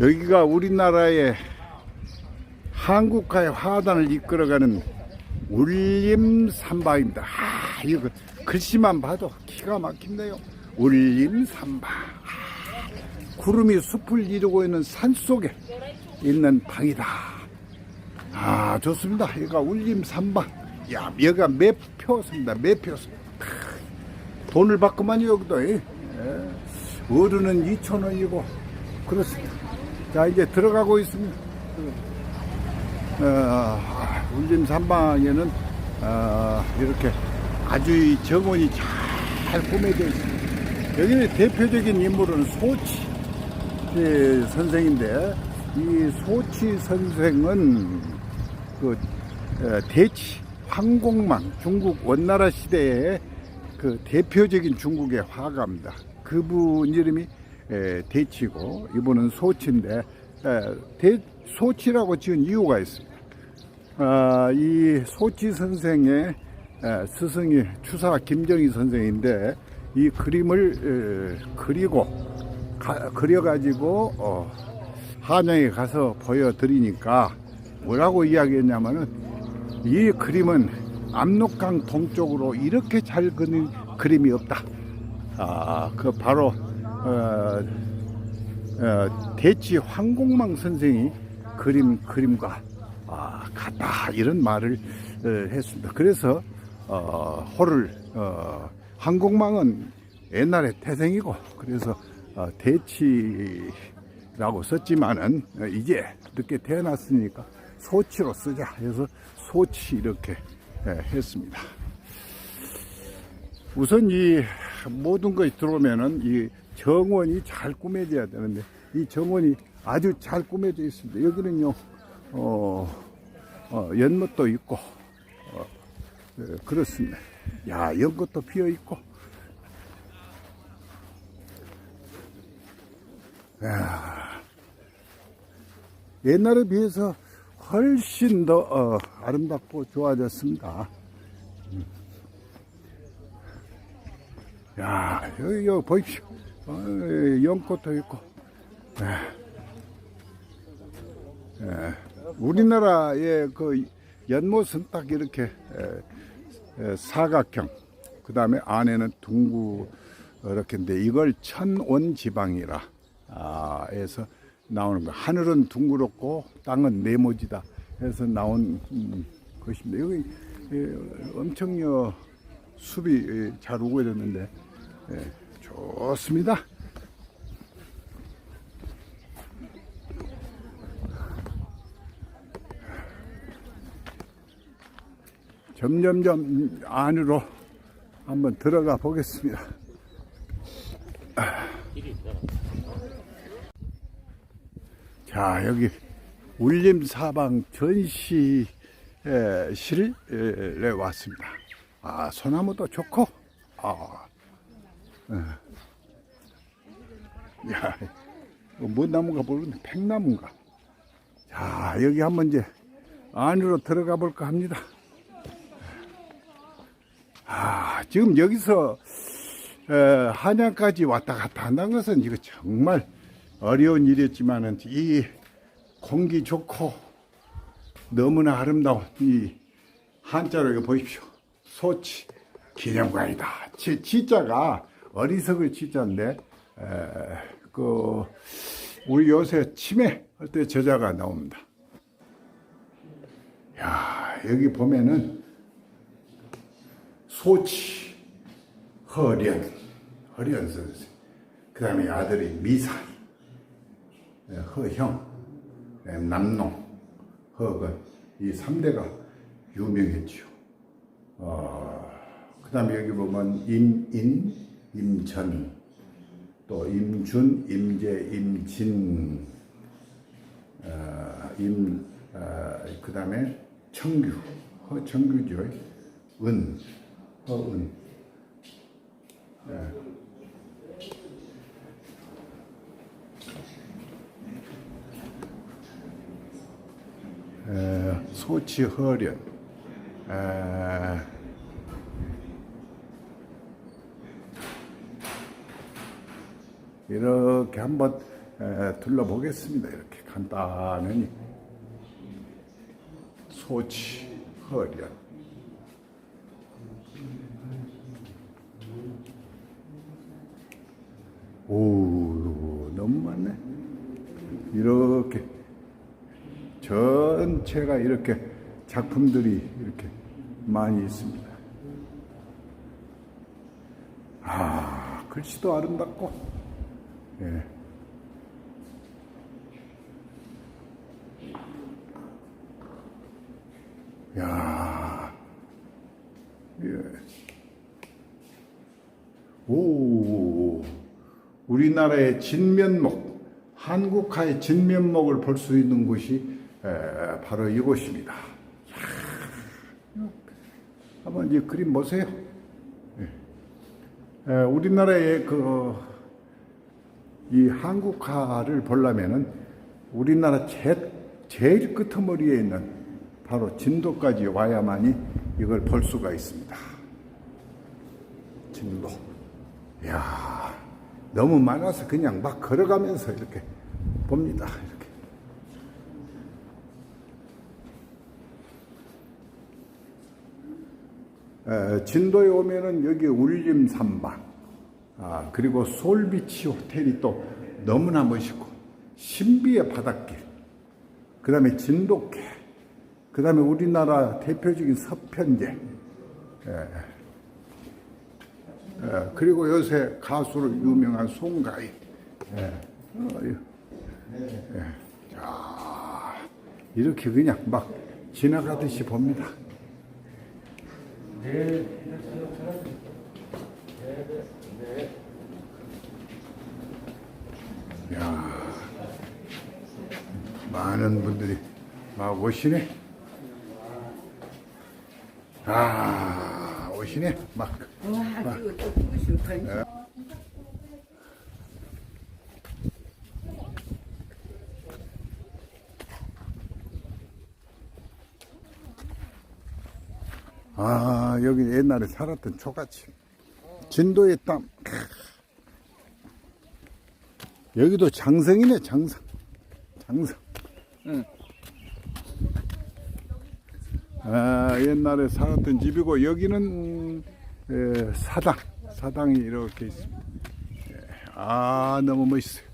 여기가 우리나라의 한국화의 화단을 이끌어가는 울림산바입니다. 아, 이거 글씨만 봐도 기가 막힌데요. 울림산바. 아, 구름이 숲을 이루고 있는 산 속에 있는 방이다. 아, 좋습니다. 여기가 울림산바. 야, 여기가 매표소입니다. 매표소. 크, 돈을 받고만 여기도. 예. 어른은 2,000원이고, 그렇습니다. 자, 이제 들어가고 있습니다. 어, 울림 산방에는 어, 이렇게 아주 이 정원이 잘 꾸며져 있습니다. 여기는 대표적인 인물은 소치 예, 선생인데 이 소치 선생은 그 어, 대치 황공망 중국 원나라 시대의 그 대표적인 중국의 화가입니다. 그분 이름이 에, 대치고 이분은 소치인데 에, 대, 소치라고 지은 이유가 있습니다. 아, 이 소치 선생의 에, 스승이 추사 김정희 선생인데 이 그림을 에, 그리고 가- 그려가지고 어, 한양에 가서 보여드리니까 뭐라고 이야기했냐면은 이 그림은 압록강 동쪽으로 이렇게 잘 그린 그림이 없다. 아, 그 바로 어, 어, 대치 황공망 선생이 그림 그림과 아, 같다 이런 말을 어, 했습니다. 그래서 어, 호를 어, 황공망은 옛날에 태생이고 그래서 어, 대치라고 썼지만은 어, 이제 늦게 태어났으니까 소치로 쓰자 해서 소치 이렇게 예, 했습니다. 우선 이 모든 것이 들어오면은 이 정원이 잘 꾸며져야 되는데 이 정원이 아주 잘 꾸며져 있습니다. 여기는요, 어, 어, 연못도 있고, 어, 예, 그렇습니다. 야, 연꽃도 피어 있고, 야, 옛날에 비해서 훨씬 더 어, 아름답고 좋아졌습니다. 야, 여기, 여기 보십시오. 어, 연꽃도 있고. 예. 예. 우리나라의 그 연못은 딱 이렇게 에, 에, 사각형, 그 다음에 안에는 둥구 이렇게인데 이걸 천온 지방이라 아, 해서 나오는 거. 하늘은 둥그렇고 땅은 네모지다 해서 나온 음, 것입니다. 여기 예, 엄청 요 숲이 예, 잘 오고 있는데 예, 좋습니다. 점점점 안으로 한번 들어가 보겠습니다. 자, 여기 울림사방 전시실에 왔습니다. 아, 소나무도 좋고, 아, 예. 야, 뭔 나무가 모르는데 팽나무인가? 자, 여기 한번 이제 안으로 들어가 볼까 합니다. 아, 지금 여기서 에, 한양까지 왔다 갔다 한다는 것은 이거 정말 어려운 일이었지만은 이 공기 좋고 너무나 아름다운 이 한자로 이거 보십시오. 소치 기념관이다. 지, 지자가 어리석을 지자인데 에, 그 우리 요새 치매 할 때? 저자가 나옵니다. 야 여기 보면은 소치 허련 허련 선생. 그 다음에 아들이 미산 예, 허형 예, 남농 허건. 이 3대가 유명했죠. 어, 그 다음에 여기 보면 임인 임전 또 임준 임재 임진 어, 임, 어, 그 다음에 청규, 허청규죠. 은, 허은. 예. 에, 소치 허련. 이렇게 한번 에, 둘러보겠습니다. 이렇게 간단하니 소치, 허련. 오, 너무 많네. 이렇게 전체가 이렇게 작품들이 이렇게 많이 있습니다. 아, 글씨도 아름답고, 예. 야, 예. 오, 우리나라의 진면목, 한국화의 진면목을 볼 수 있는 곳이 에, 바로 이곳입니다. 한번 이 그림 보세요. 예. 에, 우리나라의 그 이 한국화를 보려면은 우리나라 제, 제일 끄트머리에 있는 바로 진도까지 와야만이 이걸 볼 수가 있습니다. 진도. 이야, 너무 많아서 그냥 막 걸어가면서 이렇게 봅니다. 이렇게. 에, 진도에 오면은 여기 울림 삼방, 아, 그리고 솔비치 호텔이 또 너무나 멋있고, 신비의 바닷길, 그 다음에 진돗개, 그 다음에 우리나라 대표적인 서편제, 예, 그리고 요새 가수로 유명한 송가인. 예. 어, 예. 예. 자, 이렇게 그냥 막 지나가듯이 봅니다. 야, 많은 분들이 막 오시네. 아, 오시네. 막. 와, 이거 또 보고. 아, 여기 옛날에 살았던 초가집. 진도의 땀. 크. 여기도 장성이네, 장성. 장성. 아, 옛날에 살았던 집이고, 여기는, 에, 사당. 사당이 이렇게 있습니다. 예, 아, 너무 멋있어요.